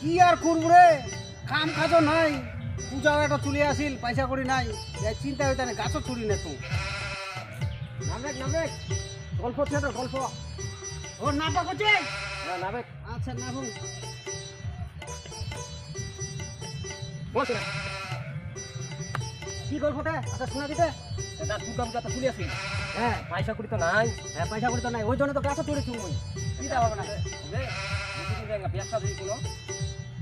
কি আর করব রে? কাম কাজও নাই। পূজা একটা চলে আসিল পয়সা করি নাই। চিন্তা হইতে না গাছও চুরি নে তুই নামেক নামেক। গল্প তো গল্প। ও নাটক হচ্ছে? হ্যাঁ নামেক। আচ্ছা নাবু বলছে না। কি গল্পটা? আচ্ছা শোনা দিতে। এটা দুর্গা পূজা তো চলে আসিস হ্যাঁ। পয়সা করি তো নাই। হ্যাঁ পয়সা করি তো নাই। ওই জন্য তো গাছও চুরি চুরি চিন্তা হবে। না ব্যবসা দিই কোনো।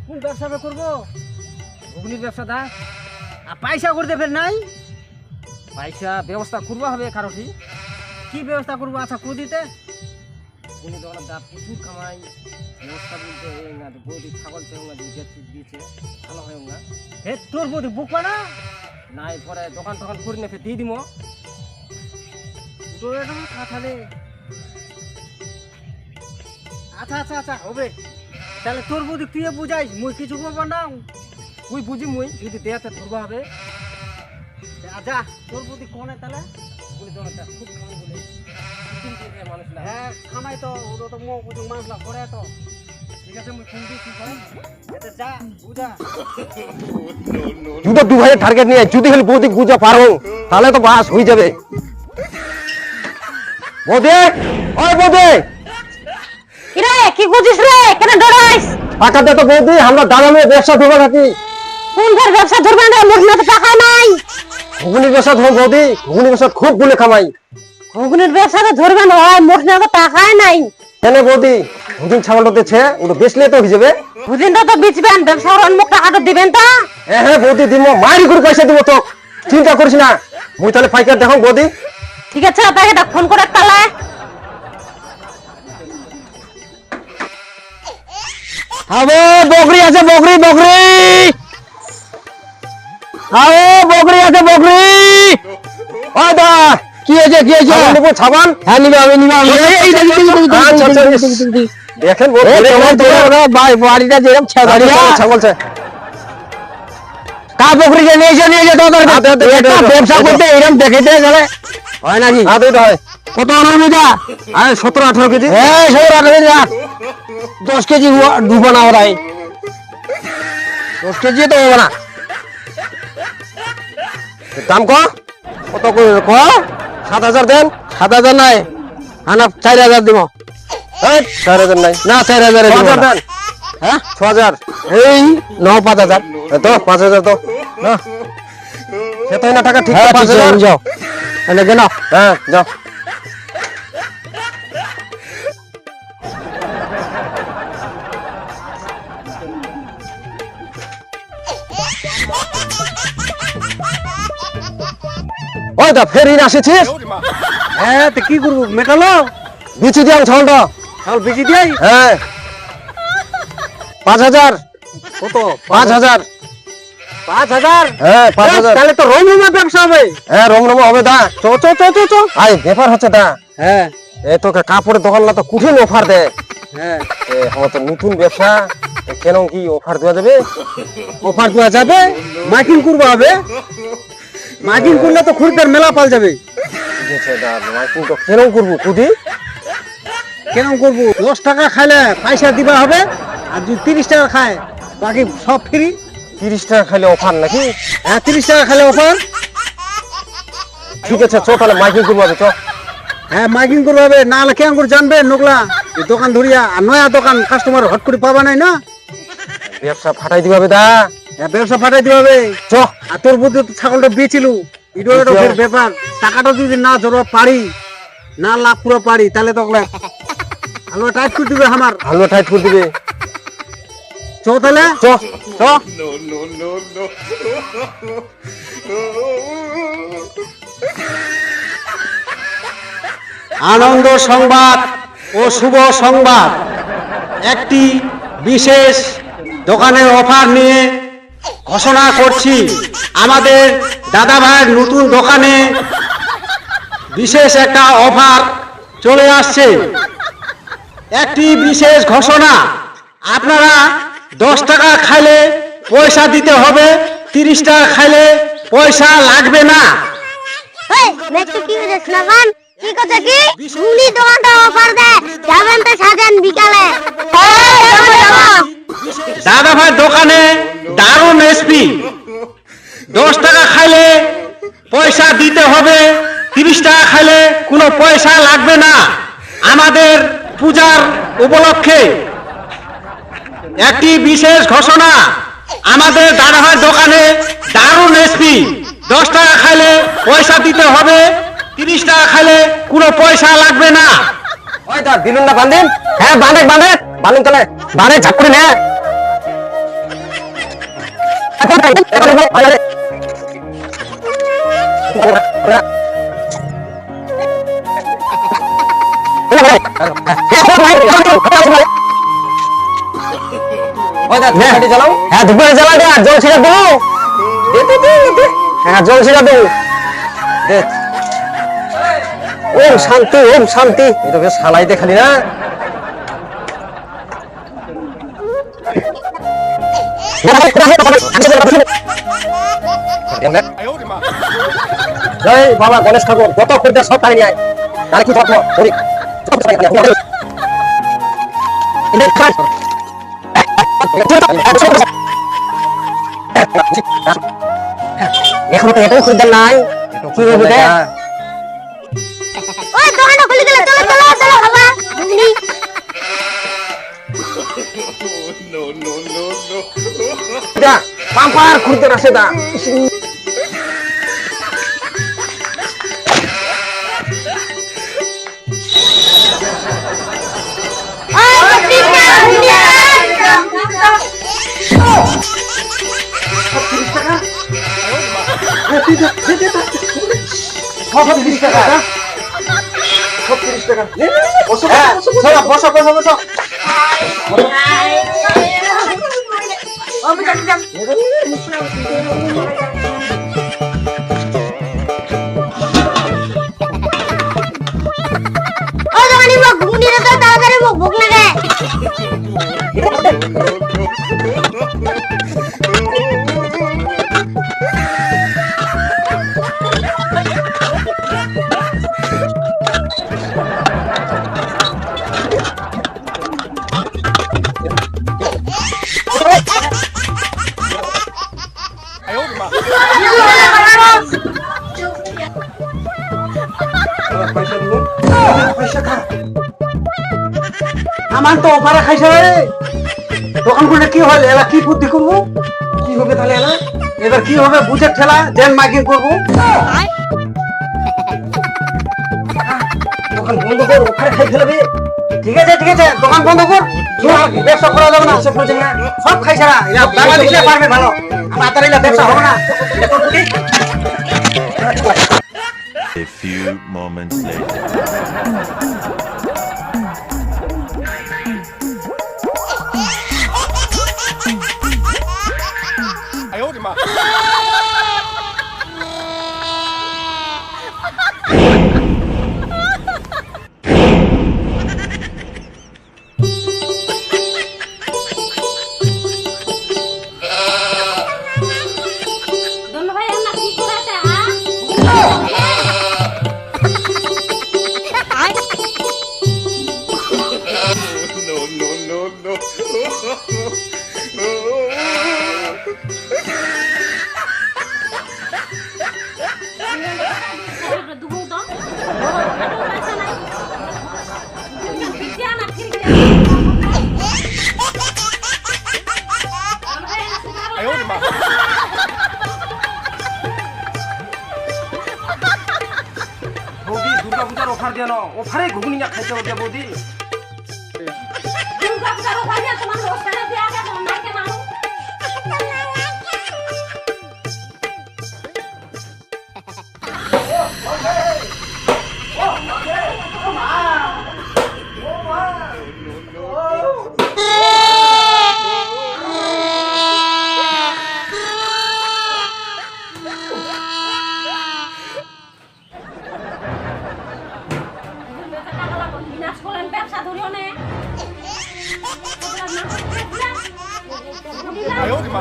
কোন ব্যবসা করব? ঘুগনির ব্যবসা দা। আর পয়সা করতে ফের নাই। পয়সা ব্যবস্থা করব হবে কারোটি কি ব্যবস্থা করব? আচ্ছা কু দিতে? উনি দোকানের দা প্রচুর কামাই। ব্যবস্থা বলতে না বৌদি ছাগল দিয়েছে দিয়েছে। ভালো হয় না। হে তোর বৌদি বুক পানা নাই পরে দোকান টোকান করে নেবে দিয়ে দিব তোর এটা কথা আচ্ছা আচ্ছা আচ্ছা হবে। তাহলে তোর বৌদি তুই বুঝাইস মুই কিছু করব না। তুই বুঝি মুই যদি দেয়াতে ধরবো হবে। আচ্ছা তোর বৌদি কোনে তাহলে? খুব বলে হ্যাঁ তো ওটা তো মুখ বুঝুক মানুষ করে তো। ঠিক আছে মুই ফোন দিই কি করেন এটা যা দু ভাইয়ের টার্গেট নিয়ে যদি খালি বৌদি গুজা পারো তাহলে তো বাস হয়ে যাবে। বৌদি ওই বৌদি! কি বুঝিস রে? কেন ডরাইস? টাকা দে তো বৌদি আমরা ব্যবসা ধরবো নাকি কোন ঘর ব্যবসা রে? মুখ তো টাকা নাই। ঘুগনি ব্যবসা ধরো বৌদি ঘুগনি ব্যবসা খুব বলে খামাই। ঘুগনির ব্যবসা তো হয় মুখ তো টাকাই নাই। কেন বৌদি ছাগলটা দিচ্ছে বেচলে তো হয়ে যাবে তো বেচবেন ব্যবসা করেন মুখ টাকাটা দিবেন তো। হ্যাঁ হ্যাঁ বৌদি দিব মারি করে পয়সা দিব তো চিন্তা করিস না। মুই তাহলে পাইকার দেখো বৌদি। ঠিক আছে এটা ফোন করে বকরি আছে বকরি বকরি আরে বকরি আছে বকরি ও দা কি হয়েছে কি হয়েছে আমি নেব ছাবান হ্যাঁ নিবে আমি নিবে আমি দেখেন ভাই বাড়িটা যেরকম ছাগল কা বকরি যে নিয়েছে নিয়েছে তো ব্যবসা করতে এরকম দেখেতে গেলে হয় নাকি হ্যাঁ তো হয় কত আনার মজা আরে সতেরো আঠারো কেজি হ্যাঁ সতেরো আঠারো কেজি দশ কেজি ডুবো না ওরাই দশ কেজি তো হবে না। দাম ক কত ক? সাত হাজার দেন। সাত হাজার নাই। আনা চার হাজার দিব। চার হাজার নাই। না চার হাজার দেন। হ্যাঁ? ছ হাজার। এই ন পাঁচ হাজার। তো পাঁচ হাজার তো। না। সে তো না টাকা ঠিক আছে পাঁচ হাজার। যাও। এনে কেন হ্যাঁ যাও। ওই দা ফের ইন আসেছিস? হ্যাঁ তো কি করব? মেটালো? বিচি দিয়াম ছাগলটা তাহলে বেশি দিয়াই? হ্যাঁ। পাঁচ হাজার। কত? পাঁচ হাজার। পাঁচ হাজার? হ্যাঁ পাঁচ হাজার। তাহলে তো রোম ব্যবসা হবে। হ্যাঁ রম রম হবে দা। চো চো চো চো চো। আই ব্যাপার হচ্ছে দা। হ্যাঁ। এ তোকে কাপড়ের দোকানলা তো কঠিন অফার দেয় হ্যাঁ। এ তো নতুন ব্যবসা। কেন কি অফার দেওয়া যাবে? অফার দেওয়া যাবে? মাইকিং করব হবে মাইকিং করলে তো খরিদ্দার মেলা পাল যাবে। কেন করব কুদি? কেন করব? দশ টাকা খাইলে পয়সা দিবা হবে আর যদি তিরিশ টাকা খায় বাকি সব ফ্রি তিরিশ টাকা খাইলে অফার নাকি? হ্যাঁ তিরিশ টাকা খাইলে অফার ঠিক আছে চ তাহলে মাইকিং করব হবে চ। হ্যাঁ মাইকিং করব হবে না হলে কেমন করে জানবে নোকলা দোকান ধরিয়া আর নয়া দোকান কাস্টমার হট করে পাবা নাই না? ব্যবসা ফাটাই দিবে হবে দা ব্যবসা ফাটাই দিতে হবে। চ আর তোর বুদ্ধি তো ছাগলটা বেচিলু এটা ফের ব্যাপার। টাকাটা যদি না ধরো পারি। না লাভ পুরো পারি তাহলে তো হালুয়া টাইট করে দিবে আমার। হালুয়া টাইট করে দিবে। চো তাহলে। চ। চ। আনন্দ সংবাদ ও শুভ সংবাদ। একটি বিশেষ দোকানের অফার নিয়ে ঘোষণা করছি আমাদের দাদা ভাইয়ের নতুন দোকানে বিশেষ একটা অফার চলে আসছে। একটি বিশেষ ঘোষণা আপনারা দশ টাকা খাইলে পয়সা দিতে হবে তিরিশ টাকা খাইলে পয়সা লাগবে না। কি হয়েছে স্লোগান কি কথা কি? দোকানটা অফার দেয় যাবেন তো বিকালে। হ্যাঁ। দাদা ভাই দোকানে দারুণ এসপি দশ টাকা খাইলে পয়সা দিতে হবে, তিরিশ টাকা খাইলে কোনো পয়সা লাগবে না। আমাদের পূজার উপলক্ষে একটি বিশেষ ঘোষণা, আমাদের দাদা ভাই দোকানে দারুণ এসপি দশ টাকা খাইলে পয়সা দিতে হবে, তিরিশ টাকা খাইলে কোনো পয়সা লাগবে না। দিলুন না বান্ধেন? হ্যাঁ বাঁধে বাঁধে বাঁধেন তাহলে বাঁধে ঝাপ করে নে। হ্যাঁ জল ছিটা দেবো ওম শান্তি। ওম শান্তি এটা বেশ সালাই দেখালি না। জয় বাবা গণেশ ঠাকুর যত খুঁজতে সব টানি আয় তাহলে কি থাকব হরি সব টানি আয়। এটা খাস। এখন তো এটাও খুঁজতে নাই কি হবে যা পাম্পার খুঁজতে আসে দা সব তিরিশ টাকা। সব তিরিশ টাকা বসো বসো বসো। বসো তাড়াতাড়ি মুখ ভুক লাগে। আমার তো অফারে খাইছে রে। তখন করে কি হল এলা কি বুদ্ধি করব? কি হবে তাহলে এলা? এবার কি হবে বুঝে ঠেলা? দেন মাইকিং করব। দোকান বন্ধ কর ওখানে খাই ফেলবে। ঠিক আছে ঠিক আছে দোকান বন্ধ কর। ব্যবসা করা যাবে না সব বুঝেন না। সব খাইছে না। এরা বাংলাদেশে পারবে ভালো। আমরা তার এলা ব্যবসা হবে না? A few moments later.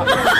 না